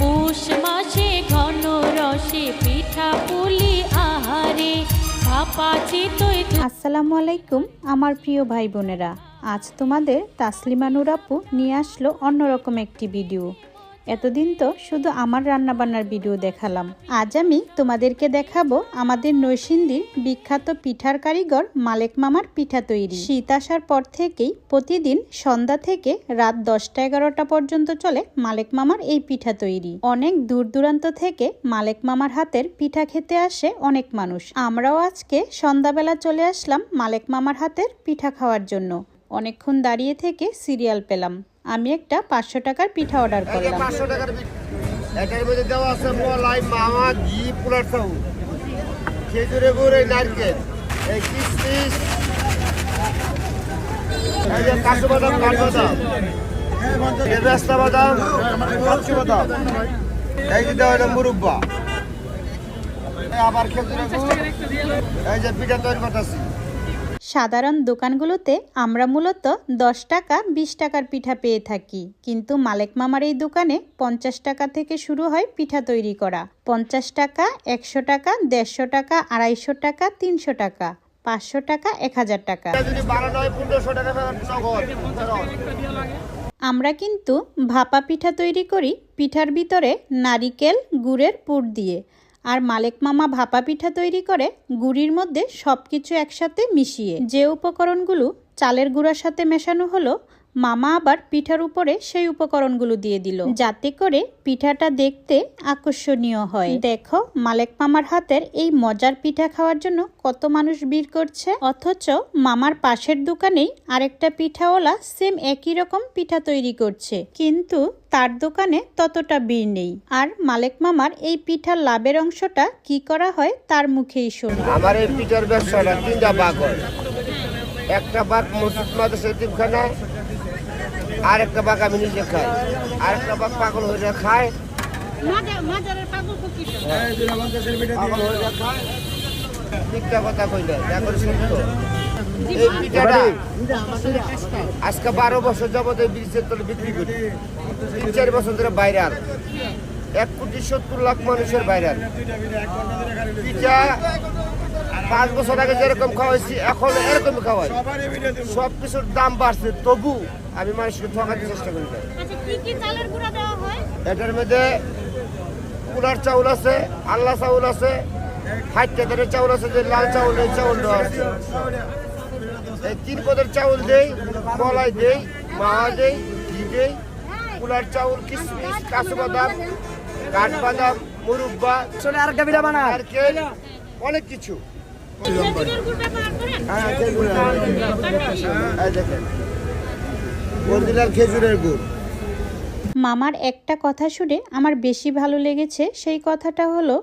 পৌষ মাসে ঘন রসে পিঠা পুলি আহারে আসসালামু আলাইকুম, আমার প্রিয় ভাই বোনেরা। আজ তোমাদের তাসলিমা নুর আপু নিয়ে আসলো অন্যরকম একটি ভিডিও। এতদিন তো শুধু আমার রান্নাবান্নার ভিডিও দেখালাম। আজ আমি তোমাদেরকে দেখাবো আমাদের নৈসিন্দির বিখ্যাত পিঠার কারিগর মালেক মামার পিঠা তৈরি। শীত আসার পর থেকেই প্রতিদিন সন্ধ্যা থেকে রাত দশটা এগারোটা পর্যন্ত চলে মালেক মামার এই পিঠা তৈরি। অনেক দূর দূরান্ত থেকে মালেক মামার হাতের পিঠা খেতে আসে অনেক মানুষ। আমরাও আজকে সন্ধ্যাবেলা চলে আসলাম মালেক মামার হাতের পিঠা খাওয়ার জন্য। অনেকক্ষণ দাঁড়িয়ে থেকে সিরিয়াল পেলাম। আমি একটা পাঁচশো টাকার পিঠা অর্ডার করলাম। পাঁচশো টাকার বিল। এটার মধ্যে দেওয়া আছে মলাই ঘি পোলার চাউ খেজুরে গুড় এই নারকেল এই কিশমিশ এই যে কাজু বাদাম কাঠবাদাম এই রাস্তা বাদাম কাচ্চু বাদাম। এই যে দেওয়া এটা মুরব্বা। আবার খেজুরে গুড়। এই যে পিঠা তৈরি করতেছি। সাধারণ দোকানগুলোতে আমরা মূলত দশ টাকা, বিশ টাকার পিঠা পেয়ে থাকি। কিন্তু মালেক মামার এই দোকানে পঞ্চাশ টাকা থেকে শুরু হয় পিঠা তৈরি করা। পঞ্চাশ টাকা, একশো টাকা, দেড়শো টাকা, আড়াইশো টাকা, তিনশো টাকা, পাঁচশো টাকা, এক হাজার টাকা। আমরা কিন্তু ভাপা পিঠা তৈরি করি পিঠার ভিতরে নারিকেল, গুড়ের পুর দিয়ে। আর মালেক মামা ভাপা পিঠা তৈরি করে গুড়ির মধ্যে সব কিছু একসাথে মিশিয়ে যে উপকরণগুলো চালের গুঁড়ার সাথে মেশানো হলো মামা আবার পিঠার উপরে সেই উপকরণগুলো দিয়ে দিল। যাতে করে পিঠাটা দেখতে আকর্ষণীয় হয়। দেখো, মালেক মামার হাতের এই মজার পিঠা খাওয়ার জন্য কত মানুষ ভিড় করছে। অথচ মামার পাশের দোকানেই আরেকটা পিঠাওয়ালা সেম একই রকম পিঠা তৈরি করছে। কিন্তু তার দোকানে ততটা ভিড় নেই। আর মালেক মামার এই পিঠার লাভের অংশটা কি করা হয় তার মুখেই শোনো। আমার এই পিঠার ব্যবসাটা তিনটা ভাগ হয়। একটা বাঘ মসজিদ মাদ্রাসা এতিমখানা আর একটা বাঘ আমি নিজে খাই। আর একটা বাঘ পাগল হয়ে খায়। পাগল হয়ে খায়। মিথ্যা কথা কই না সত্য। এই পিঠাটা আজকে বারো বছর যাবত এই ব্রিজের তলে বিক্রি করি। তিন চার বছর ধরে বাইরে আর এক কোটি সত্তর লাখ মানুষের বাইরে আর পিঠা পাঁচ বছর আগে যেরকম খাওয়াইছি এখন এরকমই খাওয়াই। সব কিছুর দাম বাড়ছে তবু আমি মানুষকে ঠকাতে চেষ্টা করি এটার মধ্যে কুলার চাউল আছে আল্লাহ চাউল আছে হাইট তেলের চাউল আছে যে লাল চাউল এই চাউল আছে। এই তিন পদের চাউল দেই কলাই দেই মাওয়া দেই ঘি দেই কুলার চাউল কিশমিশ কাজু বাদাম কাঠবাদাম মুরব্বা নারকেল অনেক কিছু। মামার একটা কথা শুনে আমার বেশি ভালো লেগেছে সেই কথাটা হলো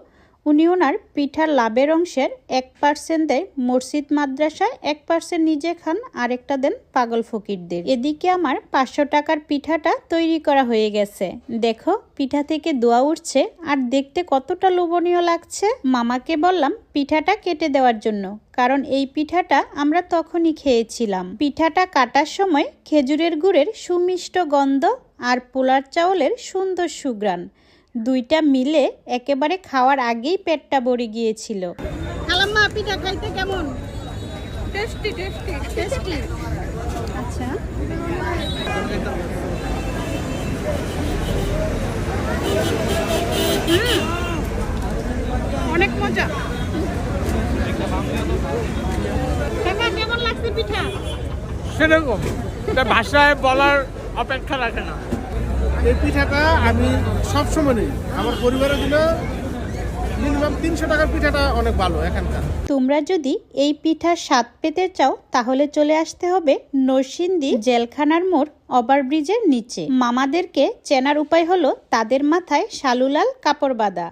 উনি ওনার পিঠার লাভের অংশের এক পার্সেন্ট দেয় মসজিদ, মাদ্রাসায় এক পার্সেন্ট নিজে খান, আরেকটা দেন পাগল ফকিরদের। এদিকে আমার পাঁচশো টাকার পিঠাটা তৈরি করা হয়ে গেছে। দেখো, পিঠা থেকে দোয়া উঠছে, আর দেখতে কতটা লোভনীয় লাগছে। মামাকে বললাম, পিঠাটা কেটে দেওয়ার জন্য, কারণ এই পিঠাটা আমরা তখনই খেয়েছিলাম। পিঠাটা কাটার সময় খেজুরের গুড়ের সুমিষ্ট গন্ধ আর পোলার চাউলের সুন্দর সুগ্রাণ দুইটা মিলে একেবারে খাওয়ার আগেই পেটটা ভরে গিয়েছিল। খালাম্মা পিঠা খাইতে কেমন? টেস্টি টেস্টি টেস্টি আচ্ছা। অনেক মজা। কেমন লাগছে পিঠা? সেরকম। এটা ভাষায় বলার অপেক্ষা রাখে না। এই পিঠাটা আমি সবসময় নিই। আমার পরিবারের জন্য তোমরা যদি এই পিঠার স্বাদ পেতে চাও, তাহলে চলে আসতে হবে নরসিংদী জেলখানার মোড় ওভারব্রিজের নিচে। মামাদেরকে চেনার উপায় হলো তাদের মাথায় শালুলাল কাপড় বাঁধা।